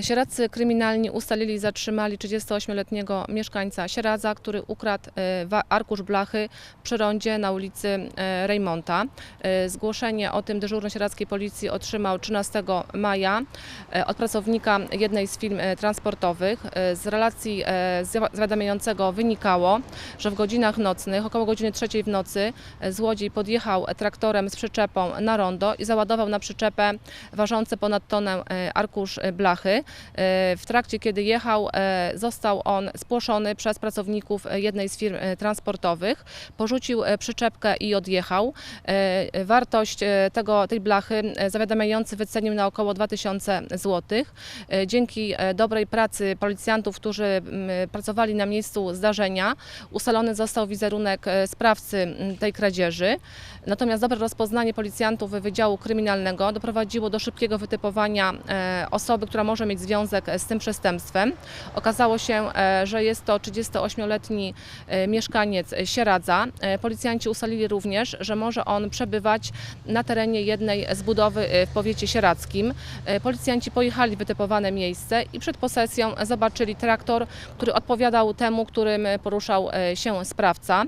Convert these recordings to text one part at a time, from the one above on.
Sieradcy kryminalni ustalili i zatrzymali 38-letniego mieszkańca Sieradza, który ukradł e, arkusz blachy przy rondzie na ulicy e, Rejmonta. E, Zgłoszenie o tym dyżurny sieradzkiej policji otrzymał 13 maja od pracownika jednej z firm transportowych. Z relacji zawiadamiającego wynikało, że w godzinach nocnych, około godziny trzeciej w nocy, złodziej podjechał traktorem z przyczepą na rondo i załadował na przyczepę ważący ponad tonę arkusz blachy. E, W trakcie, kiedy jechał, e, został on spłoszony przez pracowników e, jednej z firm transportowych. Porzucił przyczepkę i odjechał. Wartość tego, tej blachy zawiadamiający wycenił na około 2000 zł. Dzięki dobrej pracy policjantów, którzy pracowali na miejscu zdarzenia, ustalony został wizerunek sprawcy tej kradzieży. Natomiast dobre rozpoznanie policjantów Wydziału Kryminalnego doprowadziło do szybkiego wytypowania osoby, która może mieć związek e, z tym przestępstwem. Okazało się, e, że jest to 38-letni e, mieszkaniec Sieradza. E, Policjanci ustalili również, że może on przebywać na terenie jednej z budowy w powiecie sieradzkim. Policjanci pojechali w wytypowane miejsce i przed posesją zobaczyli traktor, który odpowiadał temu, którym poruszał się sprawca.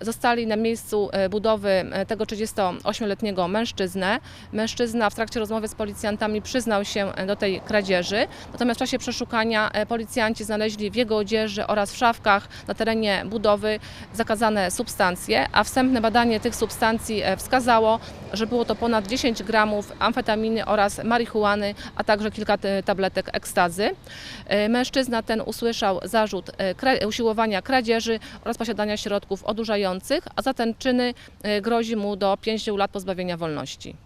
Zostali na miejscu budowy tego 38-letniego mężczyznę. Mężczyzna w trakcie rozmowy z policjantami przyznał się do tej kradzieży. Natomiast w czasie przeszukania e, policjanci znaleźli w jego odzieży oraz w szafkach na terenie budowy zakazane substancje, a wstępne badanie tych substancji e, wskazało, że było to ponad 10 gramów amfetaminy oraz marihuany, a także kilka tabletek ekstazy. E, Mężczyzna ten usłyszał zarzut usiłowania kradzieży oraz posiadania środków odurzających, a za ten czyny grozi mu do 5 lat pozbawienia wolności.